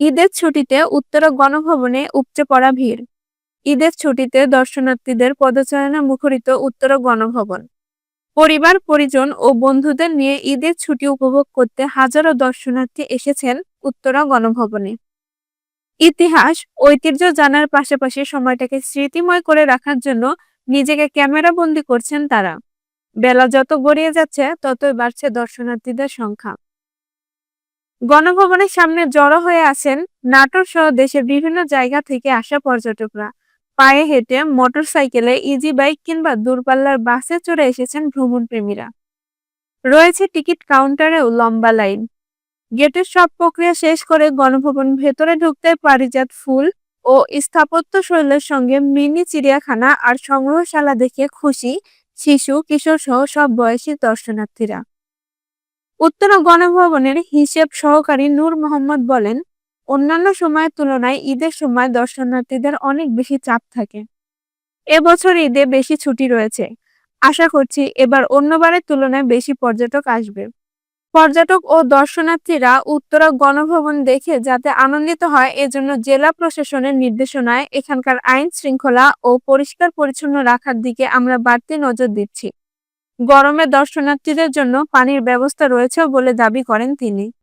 ঈদের ছুটিতে উত্তরা গণভবনে উপচে পড়া ভিড়। ঈদের ছুটিতে দর্শনার্থীদের পদচারণা মুখরিত উত্তরা গণভবন। পরিবার, পরিজন ও বন্ধুদের নিয়ে ঈদের ছুটি উপভোগ করতে হাজারো দর্শনার্থী এসেছেন উত্তরা গণভবনে। ইতিহাস, ঐতিহ্য জানার পাশাপাশি সময়টাকে স্মৃতিময় করে রাখার জন্য নিজেকে ক্যামেরা বন্দি করছেন তারা। বেলা যত গড়িয়ে যাচ্ছে, ততই বাড়ছে দর্শনার্থীদের সংখ্যা। গণভবনের সামনে জড়ো হয়ে আছেন নাটোর সহ দেশের বিভিন্ন জায়গা থেকে আসা পর্যটকরা। পায়ে হেঁটে মোটরসাইকেলে, ইজি বাইক কিংবা দূরপাল্লার বাসে চড়ে এসেছেন ভ্রমণ প্রেমীরা রয়েছে টিকিট কাউন্টারেও লম্বা লাইন। গেটের সব প্রক্রিয়া শেষ করে গণভবন ভেতরে ঢুকতে পারিজাত ফুল ও স্থাপত্য শৈলের সঙ্গে মিনি চিড়িয়াখানা আর সংগ্রহশালা দেখে খুশি শিশু কিশোর সহ সব বয়সী দর্শনার্থীরা। উত্তরা গণভবনের হিসেব সহকারী নূর মোহাম্মদ বলেন, অন্যান্য সময়ের তুলনায় ঈদের সময় দর্শনার্থীদের অনেক বেশি চাপ থাকে। এবছর ঈদে বেশি ছুটি রয়েছে। আশা করছি এবার অন্যবারের তুলনায় বেশি পর্যটক আসবে। পর্যটক ও দর্শনার্থীরা উত্তরা গণভবন দেখে যাতে আনন্দিত হয়, এজন্য জেলা প্রশাসনের নির্দেশনায় এখানকার আইন শৃঙ্খলা ও পরিষ্কার পরিচ্ছন্ন রাখার দিকে আমরা বাড়তি নজর দিচ্ছি। গরমে দর্শনার্থীদের জন্য পানির ব্যবস্থা রয়েছে বলে দাবি করেন তিনি।